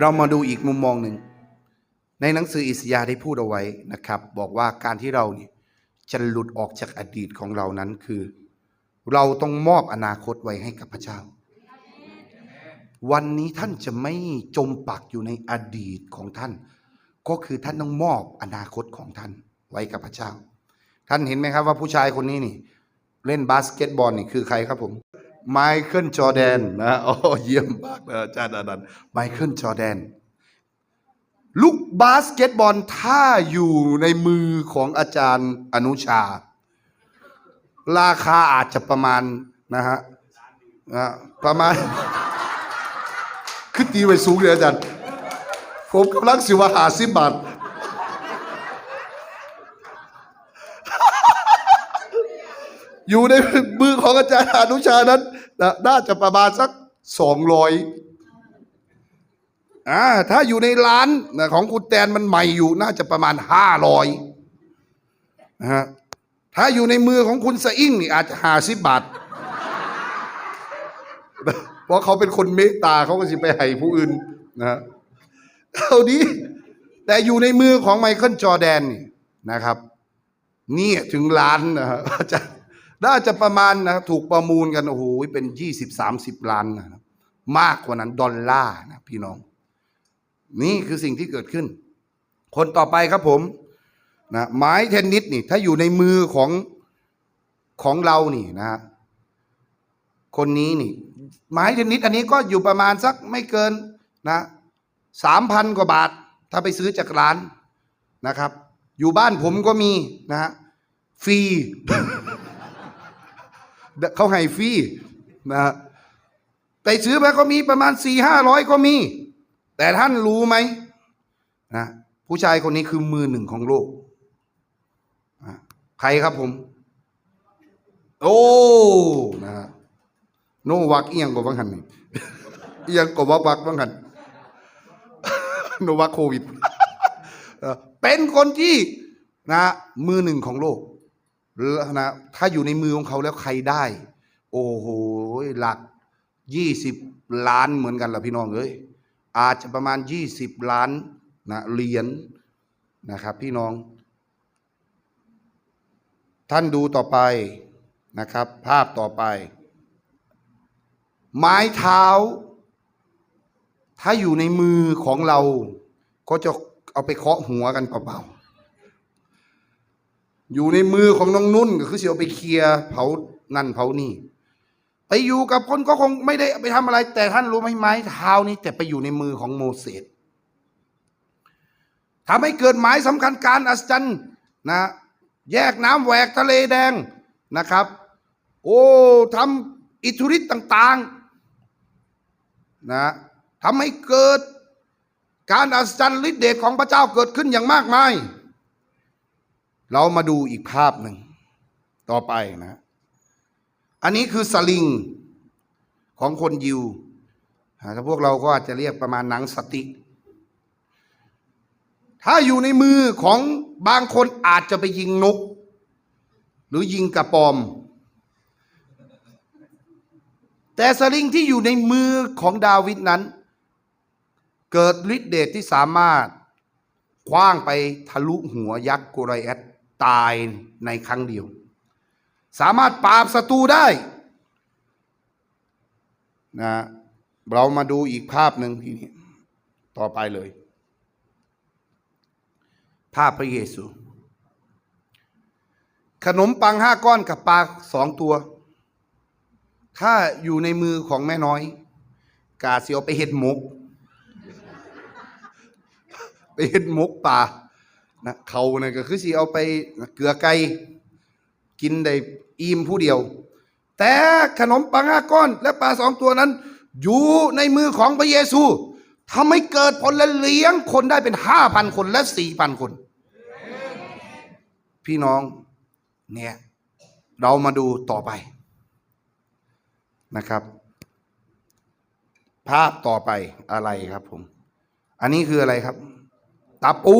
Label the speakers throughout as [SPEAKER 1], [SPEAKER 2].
[SPEAKER 1] เรามาดูอีกมุมมองหนึ่ง ในหนังสืออิสยาห์ได้พูดเอาไว้นะครับ บอกว่าการที่เราเนี่ยจะหลุดออกจากอดีตของเรานั้นคือ เราต้องมอบอนาคตไว้ให้กับพระเจ้า วันนี้ท่านจะไม่จมปักอยู่ในอดีตของท่าน ก็คือท่านต้องมอบอนาคตของท่านไว้กับพระเจ้า ท่านเห็นไหมครับว่าผู้ชายคนนี้นี่ เล่นบาสเกตบอลนี่คือใครครับผม ไมเคิลจอแดนนะโอ้เยี่ยมมากเลยอาจารย์อนันต์ไมเคิลจอแดนลูกบาสเกตบอลถ้าอยู่ในมือของอาจารย์อนุชา ราคาอาจจะประมาณนะฮะนะประมาณขึ้นตีไว้สูงเลยอาจารย์ ผมกำลังสิว่าหาสิบบาท อยู่ในมือของอาจารย์อนุชานั้นน่าจะประมาณสักสองร้อยอ่าถ้าอยู่ในร้านของคุณแตนมันใหม่อยู่น่าจะประมาณห้าร้อยนะฮะถ้าอยู่ในมือของคุณสะอิ่งนี่อาจจะหาสิบบาทเพราะเขาเป็นคนเมตตาเขาก็สิไปให้ผู้อื่นนะฮะเท่านี้แต่อยู่ในมือของไมเคิลจอแดนนี่นะครับ นี่ถึงล้านนะฮะอาจารย์ น่าจะประมาณนะถูกประมูลกันโอ้โหเป็นยี่สิบสามสิบล้านนะครับมากกว่านั้นดอลลาร์นะพี่น้อง นี่คือสิ่งที่เกิดขึ้น คนต่อไปครับผมนะไม้เทนนิสนี่ ถ้าอยู่ในมือของของเรานี่นะ คนนี้นี่ ไม้เทนนิสอันนี้ก็อยู่ประมาณสักไม่เกินนะสามพันกว่าบาท ถ้าไปซื้อจากร้านนะครับ อยู่บ้านผมก็มีนะฟรี เขาให้ฟรีนะไปซื้อไปก็มีประมาณสี่ห้าร้อยก็มี แต่ท่านรู้ไหมนะผู้ชายคนนี้คือมือหนึ่งของโลก ใครครับผม โอ้นะโนวักเอียงกว่าบังหันนี่เอียงกว่าวักบังหันโนวัคโควิด เป็นคนที่นะมือหนึ่งของโลก นะถ้าอยู่ในมือของเขาแล้วใครได้ โอ้โหหลักยี่สิบล้านเหมือนกันล่ะพี่น้องเอ้ยอาจจะประมาณยี่สิบล้านนะเหรียญนะครับ พี่น้อง ท่านดูต่อไปนะครับ ภาพต่อไป ไม้เท้า ถ้าอยู่ในมือของเราก็จะเอาไปเคาะหัวกันเปล่าๆ อยู่ในมือของน้องนุ่นก็คือเสิเอาไปเคลียร์เผานั่นเผานี่ ไปอยู่กับคนก็คงไม่ได้ไปทำอะไร แต่ท่านรู้ไหมไม้เท้านี้แต่ไปอยู่ในมือของโมเสสทำให้เกิดหมายสำคัญการอัศจรรย์นะแยกน้ำแหวกทะเลแดงนะครับ โอ้ทำอิทธิฤทธิ์ต่างๆนะทำให้เกิดการอัศจรรย์ฤทธิเดชของพระเจ้าเกิดขึ้นอย่างมากมาย เรามาดูอีกภาพหนึ่ง ต่อไปนะ อันนี้คือสลิงของคนยิวถ้าพวกเราก็อาจจะเรียกประมาณหนังสติก ถ้าอยู่ในมือของบางคนอาจจะไปยิงนก หรือยิงกระปอม แต่สลิงที่อยู่ในมือของดาวิดนั้น เกิดฤทธิเดชที่สามารถคว้างไปทะลุหัวยักษ์โกไรแอต ตายในครั้งเดียว สามารถปราบศัตรูได้นะเรามาดูอีกภาพหนึ่งทีนี้ต่อไปเลย ภาพพระเยซู ขนมปังห้าก้อนกับปลาสองตัว ถ้าอยู่ในมือของแม่น้อย กาเสียวไปเห็ดหมก ไปเห็ดหมกป่า นะเขาเนี่ยก็คือสิเอาไปเกลือไก่กินได้อิ่มผู้เดียว แต่ขนมปังห้าก้อนและปลาสองตัวนั้น อยู่ในมือของพระเยซูทำให้เกิดผลและเลี้ยงคนได้เป็นห้าพันคนและสี่พันคน พี่น้องเนี่ยเรามาดูต่อไปนะครับ ภาพต่อไปอะไรครับผม อันนี้คืออะไรครับตะปู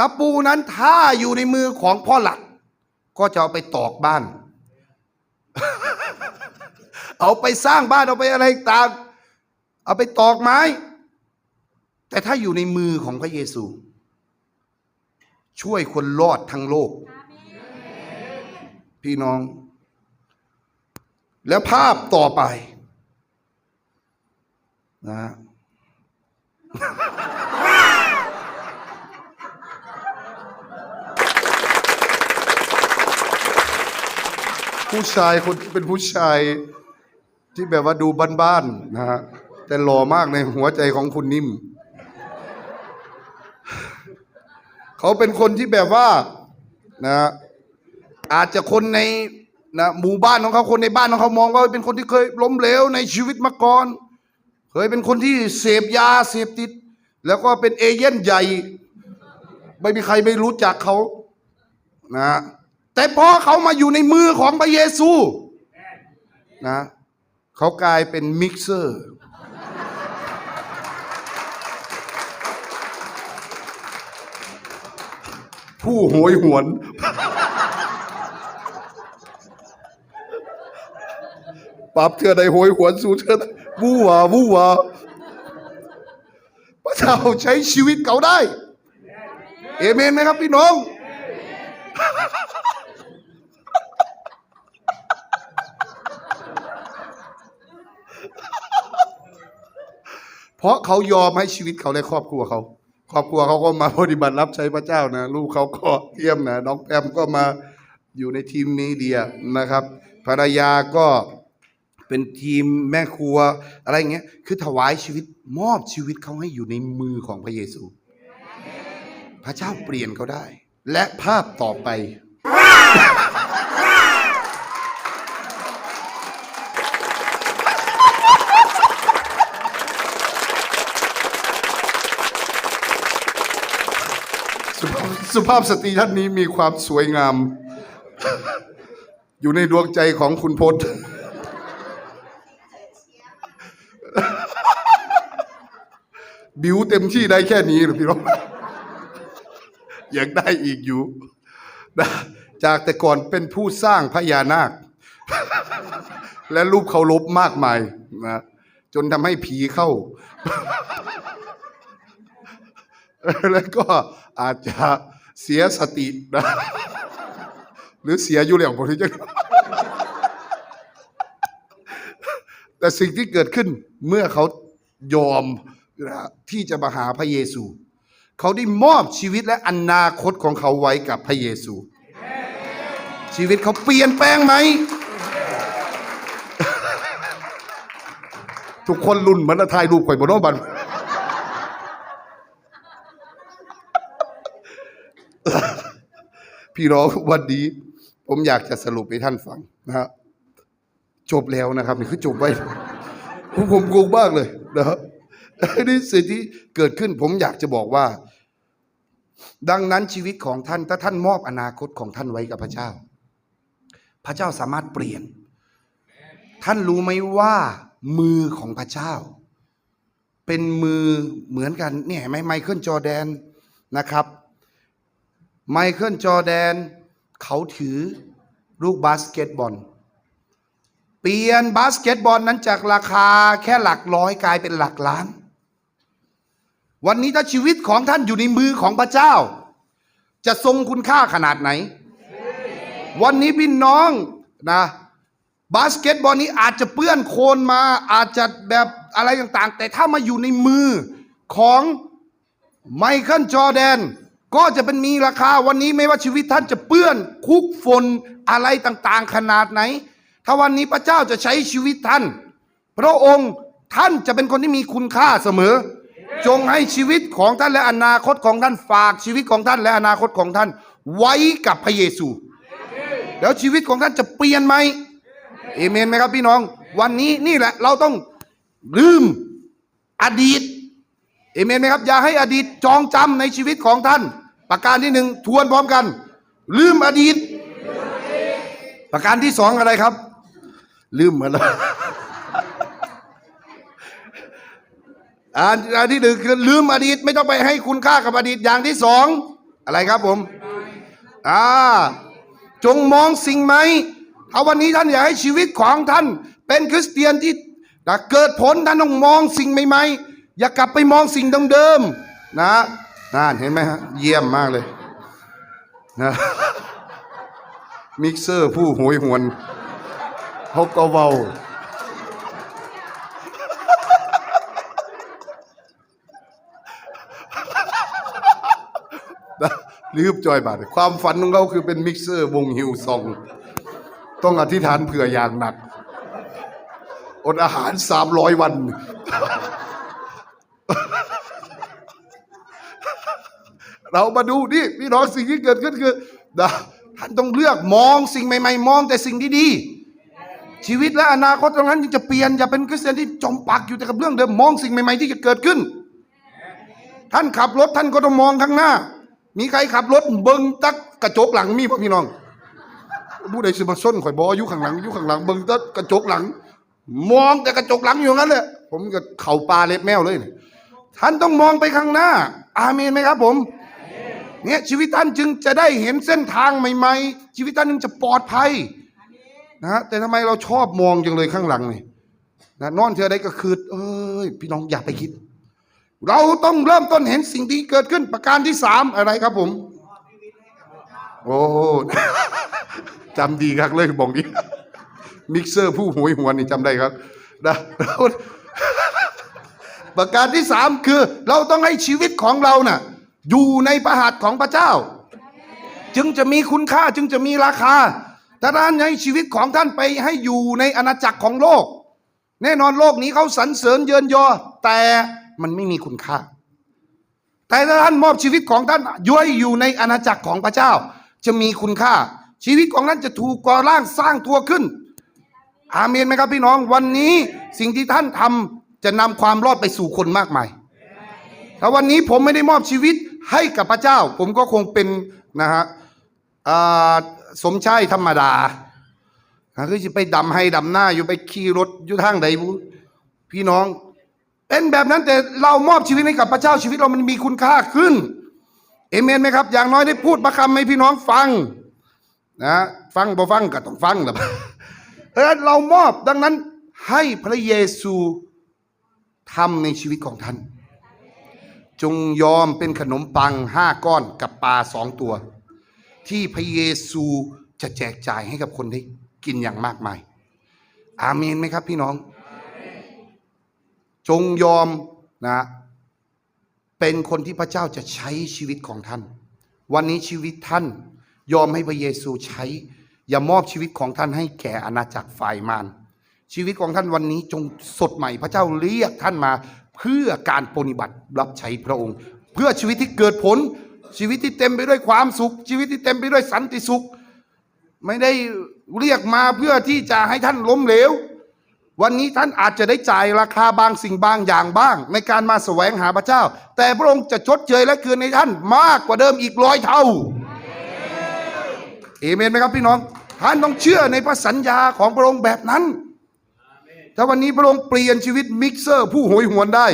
[SPEAKER 1] ตะปูนั้นถ้าอยู่ในมือของพ่อหลัก ก็จะเอาไปตอกบ้าน เอาไปสร้างบ้านเอาไปอะไรต่างเอาไปตอกไม้ แต่ถ้าอยู่ในมือของพระเยซู ช่วยคนรอดทั้งโลก พี่น้อง แล้วภาพต่อไปนะ ผู้ชายคนที่เป็นผู้ชายที่แบบว่าดูบ้านๆนะฮะแต่หล่อมากในหัวใจของคุณนิ่ม เขาเป็นคนที่แบบว่านะอาจจะคนในนะหมู่บ้านของเขาคนในบ้านของเขามองว่าเป็นคนที่เคยล้มเหลวในชีวิตมาก่อน เคยเป็นคนที่เสพยาเสพติด แล้วก็เป็นเอเย่นใหญ่ ไม่มีใครไม่รู้จักเขานะ แต่พอเขามาอยู่ในมือของพระเยซูนะเขากลายเป็นมิกเซอร์ ผู้โหยหวน ปรับเทือใดโหยหวนสู่เทือวู้หวาวู้หวาพระเจ้าใช้ชีวิตเขาได้ เอเมนไหมครับพี่น้อง เพราะเขายอมให้ชีวิตเขาและครอบครัวเขา ครอบครัวเขาก็มาปฏิบัติรับใช้พระเจ้านะลูกเขาก็เยี่ยมนะน้องแปมก็มาอยู่ในทีมมีเดียนะครับ ภรรยาก็เป็นทีมแม่ครัวอะไรเงี้ยคือถวายชีวิตมอบชีวิตเขาให้อยู่ในมือของพระเยซู พระเจ้าเปลี่ยนเขาได้ และภาพต่อไป สุภาพสตรีท่านนี้มีความสวยงาม อยู่ในดวงใจของคุณพจน์บิวเต็มที่ได้แค่นี้หรือพี่น้องอยากได้อีกอยู่นะจากแต่ก่อนเป็นผู้สร้างพญานาค และรูปเคารพมากมายนะจนทำให้ผีเข้า แล้วก็อาจจะ เสียสตินะหรือเสียอยู่แล้วผมที่จะแต่สิ่งที่เกิดขึ้นเมื่อเขายอมที่จะมาหาพระเยซู เขาได้มอบชีวิตและอนาคตของเขาไว้กับพระเยซู ชีวิตเขาเปลี่ยนแปลงไหม ทุกคนรุ่นเหมือนถ่ายรูปข่อยบนโนบัน พี่น้องวันนี้ ผมอยากจะสรุปให้ท่านฟังนะฮะจบแล้วนะครับนี่คือจบไว้ผมผมงงมากเลยนะครับนี่สิ่งที่เกิดขึ้นผมอยากจะบอกว่า ดังนั้นชีวิตของท่านถ้าท่านมอบอนาคตของท่านไว้กับพระเจ้า พระเจ้าสามารถเปลี่ยน ท่านรู้ไหมว่ามือของพระเจ้า เป็นมือเหมือนกันเนี่ยไหมไมเคิลจอแดนนะครับ ไมเคิลจอแดน เขาถือลูกบาสเกตบอล เปลี่ยนบาสเกตบอลนั้นจากราคาแค่หลักร้อยกลายเป็นหลักล้าน วันนี้ถ้าชีวิตของท่านอยู่ในมือของพระเจ้า จะทรงคุณค่าขนาดไหน วันนี้พี่น้องนะบาสเกตบอลนี้อาจจะเปื้อนโคลนมาอาจจะแบบอะไรต่างๆ แต่ถ้ามาอยู่ในมือของไมเคิลจอแดน ก็จะเป็นมีราคาวันนี้ไม่ว่าชีวิตท่านจะเปื้อนคุกฝนอะไรต่างๆ ขนาดไหน ถ้าวันนี้พระเจ้าจะใช้ชีวิตท่าน พระองค์ท่านจะเป็นคนที่มีคุณค่าเสมอ จงให้ชีวิตของท่านและอนาคตของท่านฝากชีวิตของท่านและอนาคตของท่าน ไว้กับพระเยซู แล้วชีวิตของท่านจะเปลี่ยนไหมเอเมนไหมครับพี่น้อง วันนี้นี่แหละเราต้องลืมอดีตเอเมนไหมครับ อย่าให้อดีตจองจำในชีวิตของท่าน ประการที่หนึ่งทวนพร้อมกัน ลืมอดีต ประการที่สองอะไรครับ ลืมมือนแล้วอันที่หนึ่งคือลืมอดีต ไม่ต้องไปให้คุณค่ากับอดีตอย่างที่สองอะไรครับผมอ่าจงมองสิ่งไหมถ้าวันนี้ท่านอยากให้ชีวิตของท่าน เป็นคริสเตียนที่นะเกิดผลท่านต้องมองสิ่งใหม่ๆอย่ากลับไปมองสิ่งเดิมๆนะ นั่นเห็นไหมฮะ เยี่ยมมากเลยนะมิกเซอร์ผู้โหยหวนเขาก็เว้าลืมจอยบาทความฝันของเขาคือเป็นมิกเซอร์วงฮิวซองต้องอธิษฐานเผื่ออย่างหนัก อดอาหารสามร้อยวัน เรามาดูนี่พี่น้องสิ่งที่เกิดขึ้นคือนะท่านต้องเลือกมองสิ่งใหม่ๆ มองแต่สิ่งดีๆชีวิตและอนาคตตรงนั้นยังจะเปลี่ยนอย่าเป็นคริสเตียนที่จมปักอยู่แต่กับเรื่องเดิมมองสิ่งใหม่ๆ ที่จะเกิดขึ้น ท่านขับรถท่านก็ต้องมองข้างหน้า มีใครขับรถเบิ้งตักกระจกหลังมีป่ะพี่น้องผู้ใดสิมาส้นข่อยบอยู่ข้างหลังอยู่ข้างหลังเบิ้งตักกระจกหลัง มองแต่กระจกหลังอยู่งั้นเลยผมก็เข่าปลาเล็บแมวเลยเนี่ยท่านต้องมองไปข้างหน้า อาเมนไหมครับผม เนี่ยชีวิตท่านจึงจะได้เห็นเส้นทางใหม่ ๆ ชีวิตท่านจึงจะปลอดภัยนะฮะแต่ทำไมเราชอบมองจังเลยข้างหลังนี่นะนอนเธอใดก็คือเอ้ยพี่น้องอย่าไปคิด เราต้องเริ่มต้นเห็นสิ่งที่เกิดขึ้นประการที่สามอะไรครับผม โอ้จำดีครับเลยบอกดีมิกเซอร์ผู้หวยหวนนี่จำได้ครับนะประการที่สามคือ เราต้องให้ชีวิตของเราน่ะ อยู่ในประหัตของพระเจ้า จึงจะมีคุณค่าจึงจะมีราคาถ้าท่านให้ชีวิตของท่านไปให้อยู่ในอาณาจักรของโลก แน่นอนโลกนี้เขาสรรเสริญเยินยอ แต่มันไม่มีคุณค่า แต่ถ้าท่านมอบชีวิตของท่านย้อยอยู่ในอาณาจักรของพระเจ้า จะมีคุณค่า ชีวิตของท่านจะถูกก่อร่างสร้างตัวขึ้น อาเมนไหมครับพี่น้องวันนี้สิ่งที่ท่านทำจะนำความรอดไปสู่คนมากมายถ้าวันนี้ผมไม่ได้มอบชีวิต ให้กับพระเจ้า ผมก็คงเป็นนะฮะสมชายธรรมดาอ่าคือจะไปดำให้ดำหน้าอยู่ไปขี่รถอยู่ทางใดบุพี่น้อง เป็นแบบนั้นแต่เรามอบชีวิตให้กับพระเจ้าชีวิตเรามันมีคุณค่าขึ้นเอเมนไหมครับ อย่างน้อยได้พูดประคำให้พี่น้องฟังนะฟังบ่ฟังก็ต้องฟังแหละเพราะฉะนั้นเรามอบดังนั้นให้พระเยซูทำในชีวิตของท่าน จงยอมเป็นขนมปังห้าก้อนกับปลาสองตัว ที่พระเยซูจะแจกจ่ายให้กับคนได้กินอย่างมากมาย อาเมนไหมครับพี่น้อง จงยอมนะเป็นคนที่พระเจ้าจะใช้ชีวิตของท่าน วันนี้ชีวิตท่านยอมให้พระเยซูใช้ อย่ามอบชีวิตของท่านให้แก่อาณาจักรฝ่ายมารชีวิตของท่านวันนี้จงสดใหม่ พระเจ้าเรียกท่านมา เพื่อการปฏิบัติรับใช้พระองค์ เพื่อชีวิตที่เกิดผลชีวิตที่เต็มไปด้วยความสุข ชีวิตที่เต็มไปด้วยสันติสุข ไม่ได้เรียกมาเพื่อที่จะให้ท่านล้มเหลว วันนี้ท่านอาจจะได้จ่ายราคาบางสิ่งบางอย่างบ้าง ในการมาแสวงหาพระเจ้า แต่พระองค์จะชดเชยและคืนในท่านมากกว่าเดิมอีกร้อยเท่าเอเมนไหมครับพี่น้องท่านต้องเชื่อในพระสัญญาของพระองค์แบบนั้น ถ้าวันนี้พระองค์เปลี่ยนชีวิตมิกเซอร์ ผู้โหยหวนได้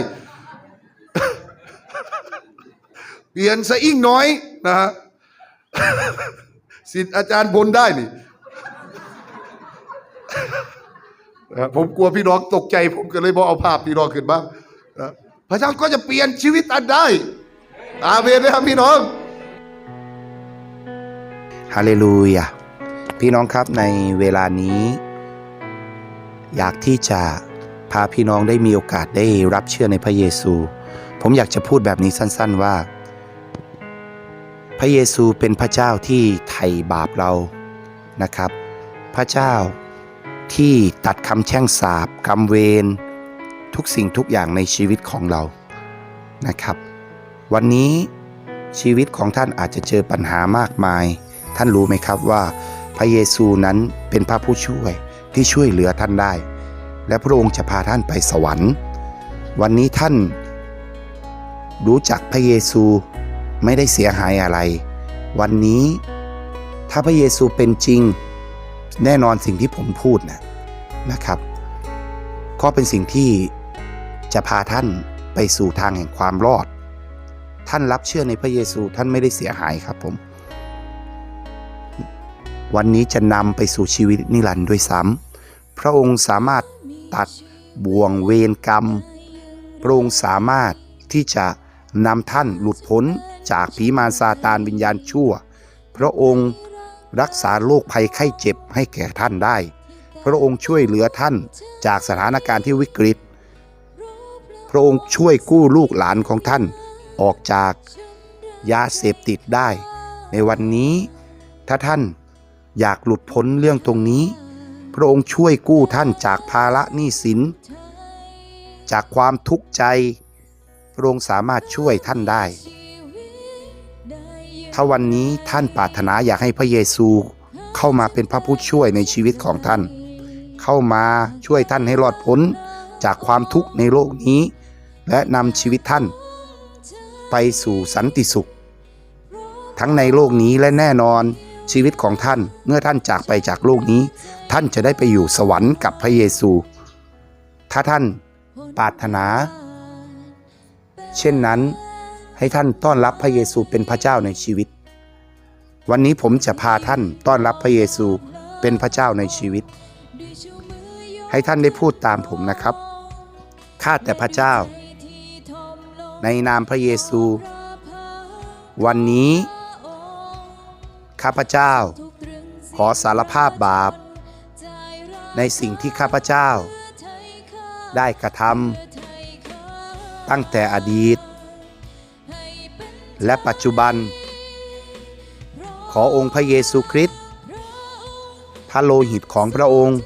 [SPEAKER 1] เปลี่ยนสะอิ่งน้อยนะฮะสิทธิ์อาจารย์บนได้นี่นะผมกลัวพี่น้องตกใจ ผมก็เลยบอกเอาภาพพี่น้องขึ้นบ้างพระเจ้าก็จะเปลี่ยนชีวิตอันได้ อาเมนนะครับพี่น้อง
[SPEAKER 2] ฮาเลลูยาพี่น้องครับในเวลานี้ อยากที่จะพาพี่น้องได้มีโอกาสได้รับเชื่อในพระเยซู ผมอยากจะพูดแบบนี้สั้นๆว่า พระเยซูเป็นพระเจ้าที่ไถ่บาปเรานะครับ พระเจ้าที่ตัดคำแช่งสาปกรรมเวรทุกสิ่งทุกอย่างในชีวิตของเรานะครับ วันนี้ชีวิตของท่านอาจจะเจอปัญหามากมาย ท่านรู้ไหมครับว่าพระเยซูนั้นเป็นพระผู้ช่วย ที่ช่วยเหลือท่านได้ และพระองค์จะพาท่านไปสวรรค์ วันนี้ท่าน รู้จักพระเยซูไม่ได้เสียหายอะไร วันนี้ถ้าพระเยซูเป็นจริง แน่นอนสิ่งที่ผมพูดนะนะครับ ก็เป็นสิ่งที่จะพาท่านไปสู่ทางแห่งความรอด ท่านรับเชื่อในพระเยซูท่านไม่ได้เสียหายครับผม วันนี้จะนำไปสู่ชีวิตนิรันดร์ด้วยซ้ำ พระองค์สามารถตัดบ่วงเวรกรรม พ
[SPEAKER 1] ระองค์สามารถที่จะนำท่านหลุดพ้นจากผีมารซาตานวิญญาณชั่ว พระองค์รักษาโรคภัยไข้เจ็บให้แก่ท่านได้ พระองค์ช่วยเหลือท่านจากสถานการณ์ที่วิกฤต พระองค์ช่วยกู้ลูกหลานของท่านออกจากยาเสพติดได้ ในวันนี้ถ้าท่านอยากหลุดพ้นเรื่องตรงนี้ พระองค์ช่วยกู้ท่านจากภาระหนี้สิน จากความทุกข์ใจ พระองค์สามารถช่วยท่านได้ ถ้าวันนี้ท่านปรารถนาอยากให้พระเยซูเข้ามาเป็นพระผู้ช่วยในชีวิตของท่าน เข้ามาช่วยท่านให้รอดพ้นจากความทุกข์ในโลกนี้ และนำชีวิตท่าน ไปสู่สันติสุข ทั้งในโลกนี้และแน่นอนชีวิตของท่านเมื่อท่านจากไปจากโลกนี้ ท่านจะได้ไปอยู่สวรรค์กับพระเยซู ถ้าท่านปรารถนา เช่นนั้นให้ท่านต้อนรับพระเยซูเป็นพระเจ้าในชีวิต วันนี้ผมจะพาท่านต้อนรับพระเยซูเป็นพระเจ้าในชีวิต ให้ท่านได้พูดตามผมนะครับ ข้าแต่พระเจ้า ในนามพระเยซู วันนี้ ข้าพเจ้า ขอสารภาพบาป ในสิ่งที่ข้าพเจ้า ได้กระทำตั้งแต่อดีต และปัจจุบัน ขอองค์พระเยซูคริสต์พระโลหิตของพระองค์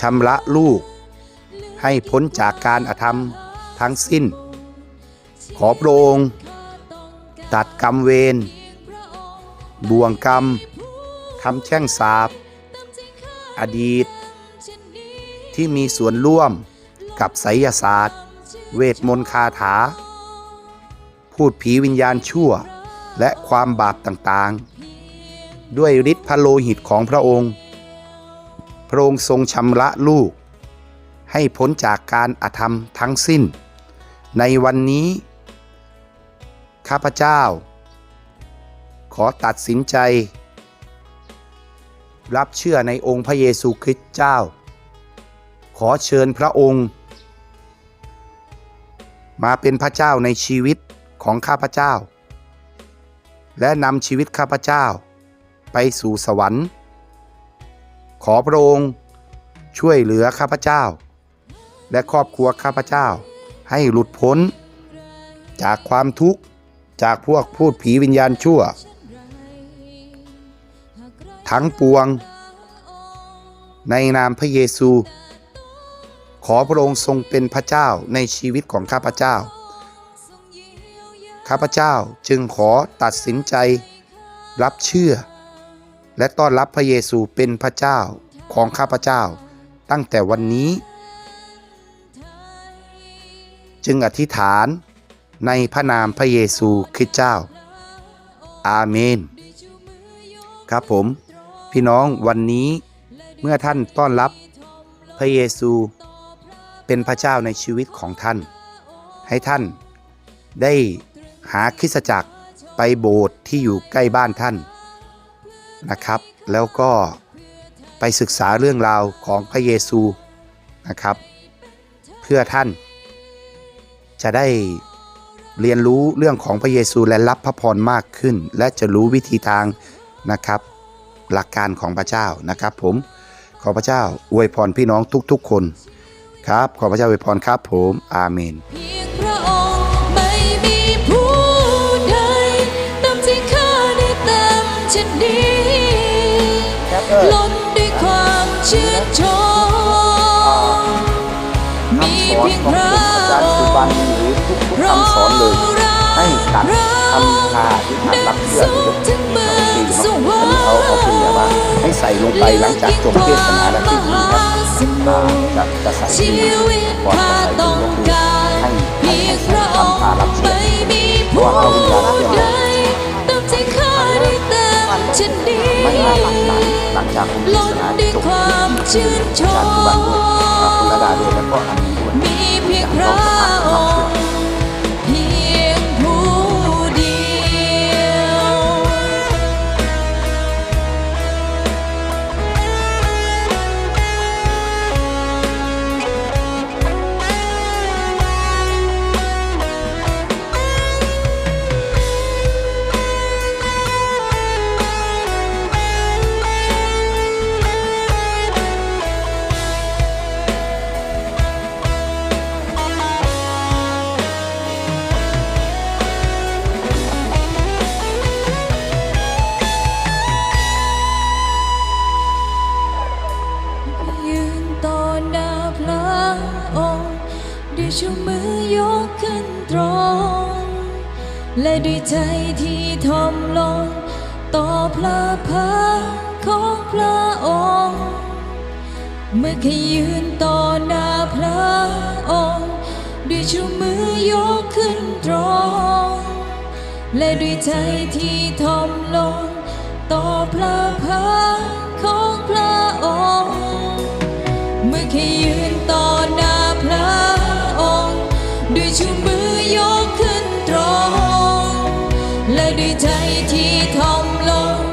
[SPEAKER 1] ชำระลูกให้พ้นจากการอาธรรมทั้งสิ้น ขอพระองค์ตัดกรรมเวรบ่วงกรรมคำแช่งสาป อดีต ที่มีส่วนร่วมกับไสยศาสตร์ เวทมนต์คาถา พูดผีวิญญาณชั่ว และความบาปต่างๆ ด้วยฤทธิ์พระโลหิตของพระองค์ พระองค์ทรงชำระลูก ให้พ้นจากการอาธรรมทั้งสิ้น ในวันนี้ ข้าพเจ้า ขอตัดสินใจ รับเชื่อในองค์พระเยซูคริสต์เจ้า ขอเชิญพระองค์ มาเป็นพระเจ้าในชีวิตของข้าพเจ้า และนำชีวิตข้าพเจ้า ไปสู่สวรรค์ ขอพระองค์ช่วยเหลือข้าพเจ้า และครอบครัวข้าพเจ้าให้หลุดพ้น จากความทุกข์จากพวกพูดผีวิญญาณชั่ว ทั้งปวง ในนามพระเยซู ขอพระองค์ทรงเป็นพระเจ้าในชีวิตของข้าพเจ้า ข้าพเจ้าจึงขอตัดสินใจรับเชื่อ และต้อนรับพระเยซูเป็นพระเจ้าของข้าพเจ้า ตั้งแต่วันนี้ จึงอธิษฐานในพระนามพระเยซูคริสต์เจ้า อาเมน ครับผม พี่น้องวันนี้เมื่อท่านต้อนรับพระเยซูเป็นพระเจ้าในชีวิตของท่าน ให้ท่านได้หาคริสตจักรไปโบสถ์ที่อยู่ใกล้บ้านท่านนะครับ แล้วก็ไปศึกษาเรื่องราวของพระเยซูนะครับ เพื่อท่าน จะได้เรียนรู้เรื่องของพระเยซูและรับพระพรมากขึ้น และจะรู้วิธีทางนะครับ หลักการของพระเจ้านะครับ ผมขอพระเจ้าอวยพรพี่น้องทุกๆ คนครับ ขอพระเจ้าอวยพรครับ ผมอาเมน
[SPEAKER 3] เพียงพระองค์ไม่มีผู้ใดเติมที่ข้าได้เติมฉันดีล้นด้วยความชื่นชมมีเพียงพระองค์
[SPEAKER 1] หรือทุกๆคำสอนเลยให้ตัดคำพาที่ทางรับเชื่อหรือ
[SPEAKER 3] ถึงเมืองสวรร
[SPEAKER 1] เขาเอาเป็นแบบว่าให้ใส่ลงไปหลังจากจบเทศนาและที่ดีครับอ่าจะจะใส่ที่ก่อน
[SPEAKER 3] ข้า
[SPEAKER 1] จะใส่
[SPEAKER 3] ต้อง
[SPEAKER 1] ก็คือา
[SPEAKER 3] ร
[SPEAKER 1] ให้ให้
[SPEAKER 3] เพีย
[SPEAKER 1] ให้
[SPEAKER 3] งพ
[SPEAKER 1] ใส่
[SPEAKER 3] ระองค์
[SPEAKER 1] คำพารับเชื่อ
[SPEAKER 3] ไม่มี
[SPEAKER 1] เพราะว่าเขาวิญญาณเชื่อ
[SPEAKER 3] ใดเติมที่ข้าได้เติมฉันดี
[SPEAKER 1] ไม่ว่าหลังหลังหลังจากผมเทศ
[SPEAKER 3] น
[SPEAKER 1] นา
[SPEAKER 3] ด้วย
[SPEAKER 1] จบ
[SPEAKER 3] ความชื่นช
[SPEAKER 1] จากทุกวันด้วยอ่าคุณระดาด้วยแล้วก็อันนี้ด้วย
[SPEAKER 3] มีเพียงพระ ด้ว
[SPEAKER 1] ย
[SPEAKER 3] ใจที่ทอมลง ต่อพระพักของพระองค์ เมื่อขยืนต่อหน้าพระองค์ ด้วยชูมือยกขึ้นตรง และด้วยใจที่ทอมลง ต่อพระพักของพระองค์ เมื่อขยืนต่อหน้าพระองค์ ด้วยชูมือ และด้วยใจที่ทอมลง